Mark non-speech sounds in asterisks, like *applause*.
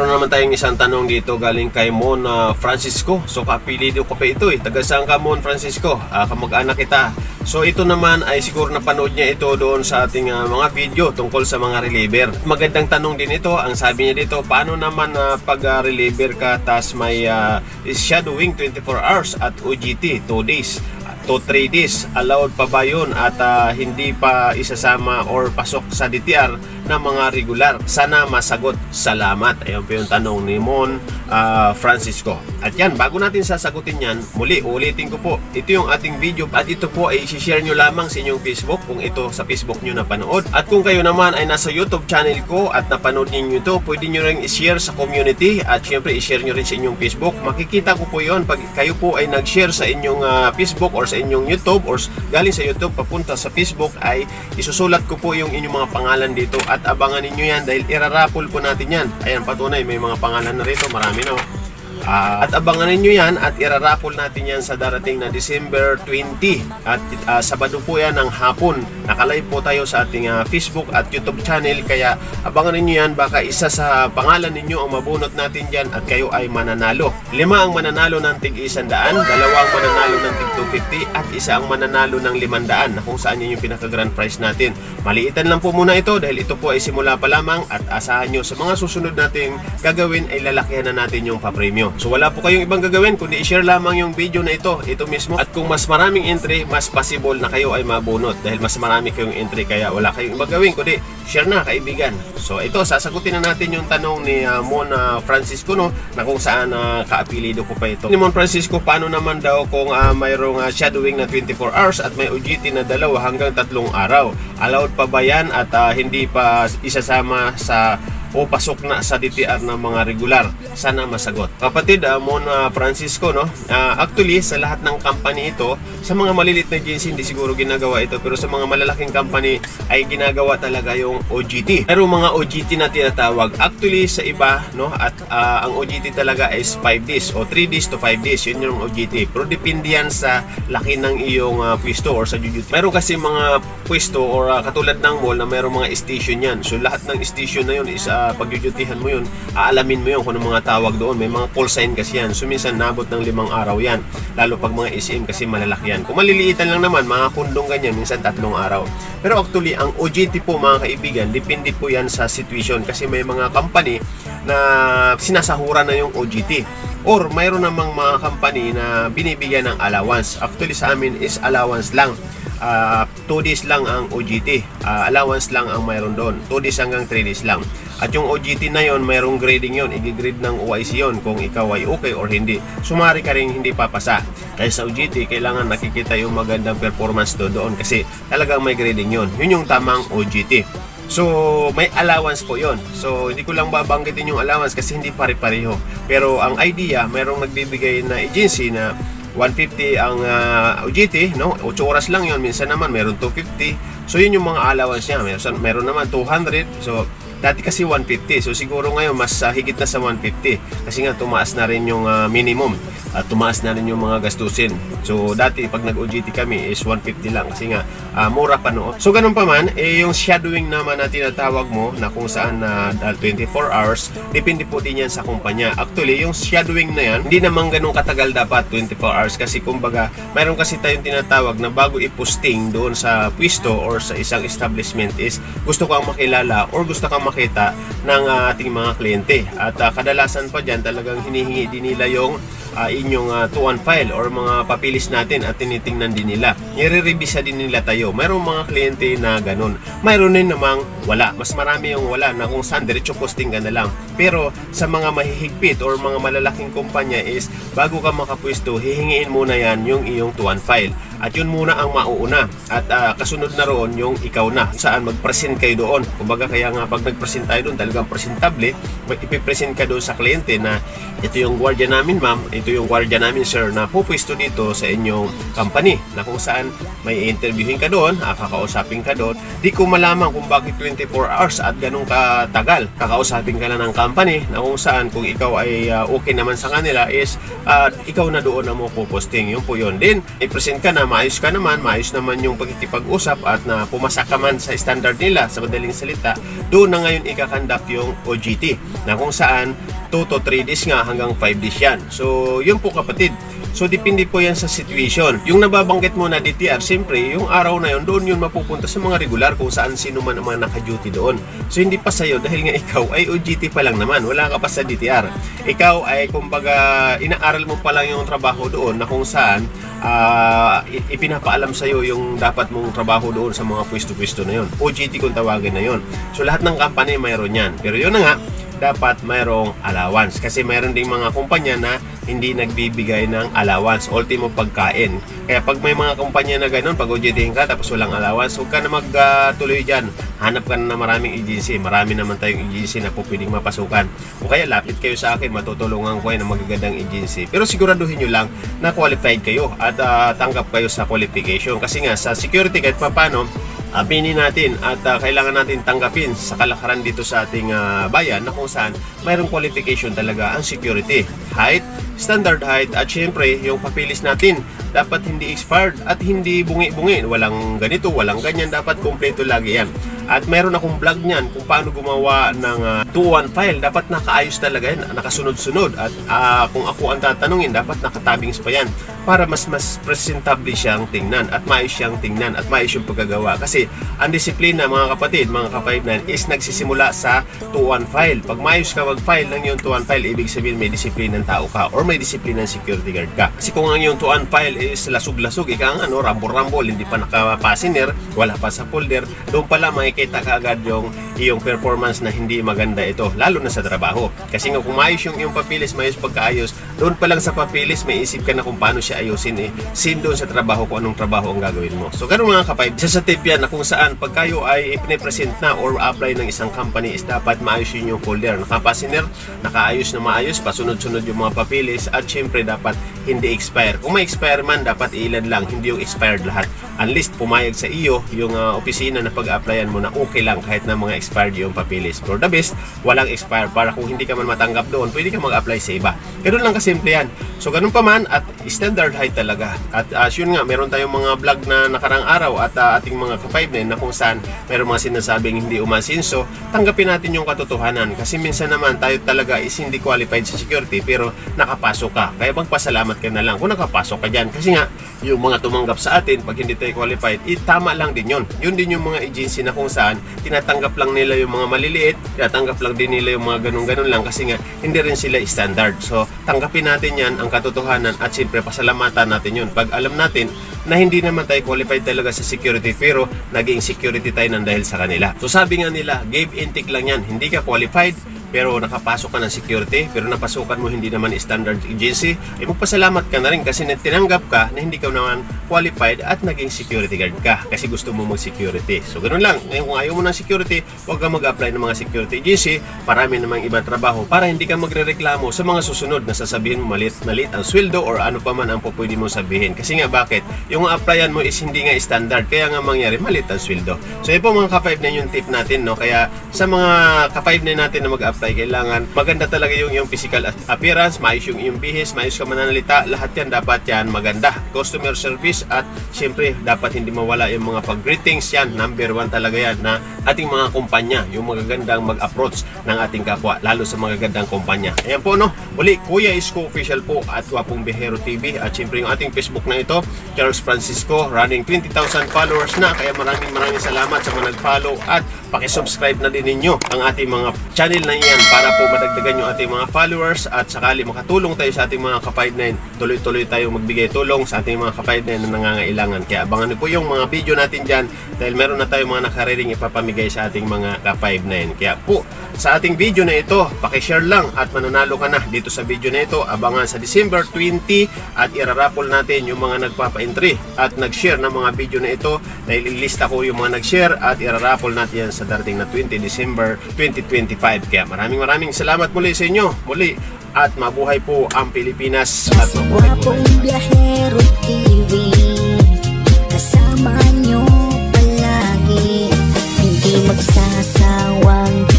Meron naman tayong isang tanong dito galing kay Mon ah, Francisco. So kapilido ko pa ito eh. Taga saan ka Mon Francisco? Ah, kamag-anak kita. So ito naman ay siguro napanood niya ito doon sa ating ah, mga video tungkol sa mga reliever. Magandang tanong din ito. Ang sabi niya dito, paano naman ah, pag ah, reliever ka tas may ah, shadowing 24 hours at OGT 2 days? to 3 days allowed pa ba yun at ah, hindi pa isasama or pasok sa DTR na mga regular. Sana masagot. Salamat. Ayan po yung tanong ni Mon ah, Francisco. At yan bago natin sasagutin yan muli ulitin ko po ito yung ating video at ito po ay share nyo lamang sa inyong Facebook kung ito sa Facebook nyo napanood. At kung kayo naman ay nasa YouTube channel ko at napanood ninyo ito pwede nyo rin i-share sa community at syempre i-share nyo rin sa inyong Facebook. Makikita ko po yon pag kayo po ay nag-share sa inyong ah, Facebook or sa inyong YouTube or galing sa YouTube papunta sa Facebook ay isusulat ko po yung inyong mga pangalan dito at abangan ninyo yan dahil irarapol po natin yan. Ayan, patunay, may mga pangalan na rito, marami no. Ah, at abangan ninyo yan at irarapol natin yan sa darating na December 20 at ah, Sabado po yan ng hapon. Nakalive po tayo sa ating ah, Facebook at YouTube channel. Kaya abangan ninyo yan. Baka isa sa pangalan ninyo ang mabunot natin dyan at kayo ay mananalo. Lima ang mananalo ng tig 100 dalawang mananalo ng tig 250 at isa ang mananalo ng 500 na kung saan yun yung pinaka grand prize natin. Maliitan lang po muna ito dahil ito po ay simula pa lamang at asahan nyo sa mga susunod nating gagawin ay lalakihan na natin yung papremyo so wala po kayong ibang gagawin kundi i-share lamang yung video na ito ito mismo. At kung mas maraming entry mas possible na kayo ay mabunot. Dahil mas marami kayong entry kaya wala kayong ibang gawin kundi share na kaibigan. So ito sasagutin na natin yung tanong ni uh, Mon ah, Francisco no? Na kung saan uh, kaapilido ko pa ito. Ni Mon Francisco paano naman daw kung ah, mayroong ah, shadowing na 24 hours at may OGT na dalawa hanggang tatlong araw? Allowed pa ba yan at ah, hindi pa isasama sa o pasok na sa DTR ng mga regular. Sana masagot. Kapatid, uh, Mona Francisco, no? Ah, actually, sa lahat ng company ito, sa mga malilit na agency, hindi siguro ginagawa ito. Pero sa mga malalaking company, ay ginagawa talaga yung OGT. Pero mga OGT na tinatawag, actually sa iba, no? At ah, ang OGT talaga is 5 days o 3 days to 5 days. Yun yung OGT. Pero depende yan sa laki ng iyong ah, pwesto or sa duty. Meron kasi mga pwesto or ah, katulad ng mall na mayroong mga station yan. So lahat ng station na yun is uh, pagyuyutihan mo yun, aalamin mo yun kung ano mga tawag doon. May mga call sign kasi yan. So minsan nabot ng limang araw yan. Lalo pag mga SM kasi malalaki yan. Kung maliliitan lang naman, mga kundong ganyan, minsan tatlong araw. Pero actually, ang OJT po mga kaibigan, depende po yan sa situation. Kasi may mga company na sinasahura na yung OJT. Or mayroon namang mga company na binibigyan ng allowance. Actually sa amin is allowance lang. 2 days lang ang OGT. Ah, allowance lang ang mayroon doon. 2 days hanggang 3 days lang. At yung OGT na yon, mayroong grading yon. I-grade ng OIC yon kung ikaw ay okay or hindi. Sumari ka rin hindi papasa. Dahil sa OGT, kailangan nakikita yung magandang performance do doon kasi talagang may grading yon. Yun yung tamang OGT. So, may allowance po yon. So, hindi ko lang babanggitin yung allowance kasi hindi pare-pareho. Pero ang idea, mayroong nagbibigay na agency na 150 ang ah, OGT, no? 8 oras lang yon minsan naman meron 250. So, yun yung mga allowance niya. Meron, meron naman 200. So, dati kasi 150. So, siguro ngayon mas ah, higit na sa 150. Kasi nga, tumaas na rin yung ah, minimum. At tumaas na rin yung mga gastusin. So, dati pag nag-OGT kami is 150 lang. Kasi nga, ah, mura pa noon. So, ganun pa man, eh, yung shadowing naman na tinatawag mo na kung saan na 24 hours, depende po din yan sa kumpanya. Actually, yung shadowing na yan, hindi naman ganun katagal dapat 24 hours kasi kumbaga, mayroon kasi tayong tinatawag na bago i-posting doon sa pwesto or sa isang establishment is gusto kang makilala or gusto kang makita ng ah, ating mga kliyente. At ah, kadalasan pa dyan talagang hinihingi din nila yung ah, inyong uh, tuan file or mga papilis natin at tinitingnan din nila. Nire-revisa din nila tayo. Mayroong mga kliyente na ganun. Mayroon din namang wala. Mas marami yung wala na kung saan diretso posting ka na lang. Pero sa mga mahihigpit or mga malalaking kumpanya is bago ka makapwesto, hihingiin muna yan yung iyong tuan file. At yun muna ang mauuna. At ah, kasunod na roon yung ikaw na. Saan mag-present kayo doon. Kumbaga kaya nga pag nag-present tayo doon talagang presentable, ipipresent ka doon sa kliyente na ito yung gwardiya namin ma'am, ito yung gwardiya namin sir na pupwesto dito sa inyong company na kung saan may interviewin ka doon, ah, kakausapin ka doon. Di ko malaman kung bakit 24 hours at ganun katagal. Kakausapin ka lang ng company na kung saan kung ikaw ay ah, okay naman sa kanila is ah, ikaw na doon na mo puposting. Yun po yun. Then, i-present ka na maayos ka naman, maayos naman yung pagkikipag-usap at na pumasa ka man sa standard nila sa madaling salita, doon na ngayon ikakandak yung OGT na kung saan 2 to 3 days nga hanggang 5 days yan. So, yun po kapatid. So, depende po yan sa situation. Yung nababanggit mo na DTR, siyempre, yung araw na yun, doon yun mapupunta sa mga regular kung saan sino man ang mga naka-duty doon. So, hindi pa sa'yo dahil nga *laughs* ikaw ay OGT pa lang naman. Wala ka pa sa DTR. Ikaw ay, kumbaga, inaaral mo pa lang yung trabaho doon na kung saan i- ipinapaalam sa'yo yung dapat mong trabaho doon sa mga pwesto-pwesto na yun. OGT kung tawagin na yun. So, lahat ng company mayroon yan. Pero yun na nga, dapat mayroong allowance. Kasi mayroon ding mga kumpanya na hindi nagbibigay ng allowance. Ultimo pagkain. Kaya pag may mga kumpanya na ganun, pag OJT ka tapos walang allowance, huwag ka na magtuloy dyan. Hanap ka na ng maraming agency. Marami naman tayong agency na po pwedeng mapasukan. O kaya lapit kayo sa akin, matutulungan ko kayo ng magagandang agency. Pero siguraduhin nyo lang na qualified kayo at ah, tanggap kayo sa qualification. Kasi nga sa security kahit papano, aminin natin at ah, kailangan natin tanggapin sa kalakaran dito sa ating ah, bayan na kung saan mayroong qualification talaga ang security. Height, standard height at syempre yung papilis natin dapat hindi expired at hindi bungi-bungi. Walang ganito, walang ganyan. Dapat kompleto lagi yan. At meron akong vlog niyan kung paano gumawa ng uh, 2-1 file. Dapat nakaayos talaga yan, nakasunod-sunod. At ah, kung ako ang tatanungin, dapat nakatabings pa yan para mas mas presentable siyang tingnan at maayos siyang tingnan at maayos yung pagkagawa. Kasi ang disiplina mga kapatid, mga ka-5-9 is nagsisimula sa 2-1 file. Pag maayos ka mag-file ng yung 2-1 file, ibig sabihin may disiplinang tao ka or may disiplinang security guard ka. Kasi kung ang yung 2-1 file is lasug-lasug, ika ang ano, rambol-rambol, hindi pa nakapasiner, wala pa sa folder, doon pala makikita ka agad yung iyong performance na hindi maganda ito, lalo na sa trabaho. Kasi nga kung maayos yung iyong papilis, maayos pagkaayos, doon pa lang sa papilis, may isip ka na kung paano siya ayusin eh. Sin doon sa trabaho kung anong trabaho ang gagawin mo. So ganun mga kapay, isa sa tip yan na kung saan pag kayo ay ipine-present na or apply ng isang company is dapat maayos yun yung folder. Nakapasiner, nakaayos na maayos, pasunod-sunod yung mga papilis at syempre dapat hindi expire. Kung may expire man, dapat ilan lang, hindi yung expired lahat. Unless pumayag sa iyo yung ah, opisina na pag-applyan mo na okay lang kahit na mga expired yung papilis. For the best, walang expire para kung hindi ka man matanggap doon, pwede ka mag-apply sa iba. Ganun lang kasimple yan. So ganun pa man at standard height talaga. At as yun nga, meron tayong mga vlog na nakarang araw at ah, ating mga ka-5 na kung saan meron mga sinasabing hindi umasinso, tanggapin natin yung katotohanan. Kasi minsan naman tayo talaga is hindi qualified sa security pero nakapasok ka. Kaya magpasalamat ka na lang kung nakapasok ka dyan. Kasi nga, yung mga tumanggap sa atin pag hindi tayo qualified, eh, tama lang din yun. Yun din yung mga agency na kung saan tinatanggap lang nila yung mga maliliit, tinatanggap lang din nila yung mga ganun-ganun lang kasi nga hindi rin sila standard. So, tanggapin natin yan ang katotohanan at siyempre pasalamatan natin yun. Pag alam natin na hindi naman tayo qualified talaga sa security pero naging security tayo ng dahil sa kanila. So sabi nga nila, give intake lang yan. Hindi ka qualified pero nakapasok ka ng security, pero napasukan mo hindi naman standard agency, eh magpasalamat ka na rin kasi na- tinanggap ka na hindi ka naman qualified at naging security guard ka kasi gusto mo mag-security. So ganun lang. Ngayon kung ayaw mo ng security, huwag ka mag-apply ng mga security agency. Marami namang ibang trabaho para hindi ka magre-reklamo sa mga susunod na sasabihin mo malit, malit ang sweldo or ano pa man ang po pwede mong sabihin. Kasi nga bakit? Yung applyan mo is hindi nga standard kaya nga mangyari malit ang sweldo. So yun po mga ka-5 na yung tip natin no. Kaya sa mga ka-5 na natin na mag-apply kailangan maganda talaga yung yung physical appearance, maayos yung iyong bihis, maayos ka mananalita, lahat yan dapat yan maganda. Customer service at syempre dapat hindi mawala yung mga pag-greetings yan. Number one talaga yan na ating mga kumpanya, yung magagandang mag-approach ng ating kapwa, lalo sa magagandang kumpanya. Ayan po no. Uli, Kuya Isko Official po at Wapong Bihero TV at syempre yung ating Facebook na ito, Charles Francisco, running 20,000 followers na. Kaya maraming maraming salamat sa mga nag-follow at pakisubscribe na din ninyo ang ating mga channel na iyan para po madagdagan yung ating mga followers at sakali makatulong tayo sa ating mga ka-5-9 tuloy-tuloy tayo magbigay tulong sa ating mga ka-5-9 na nangangailangan. Kaya abangan niyo po yung mga video natin dyan dahil meron na tayong mga nakariring ipapamigay sa ating mga ka-5-9 kaya po sa ating video na ito pakishare lang at mananalo ka na dito sa video na ito. Abangan sa December 20 at irarapol natin yung mga nagpapa-entry at nag-share ng mga video na ito dahil ilista ko yung mga nag-share at irarapol natin yan sa darating na 20 December 2025 kaya maraming maraming salamat muli sa inyo muli at mabuhay po ang Pilipinas. At mabuhay po Wapong Biyahero TV Kasama nyo palagi. Hindi magsasawang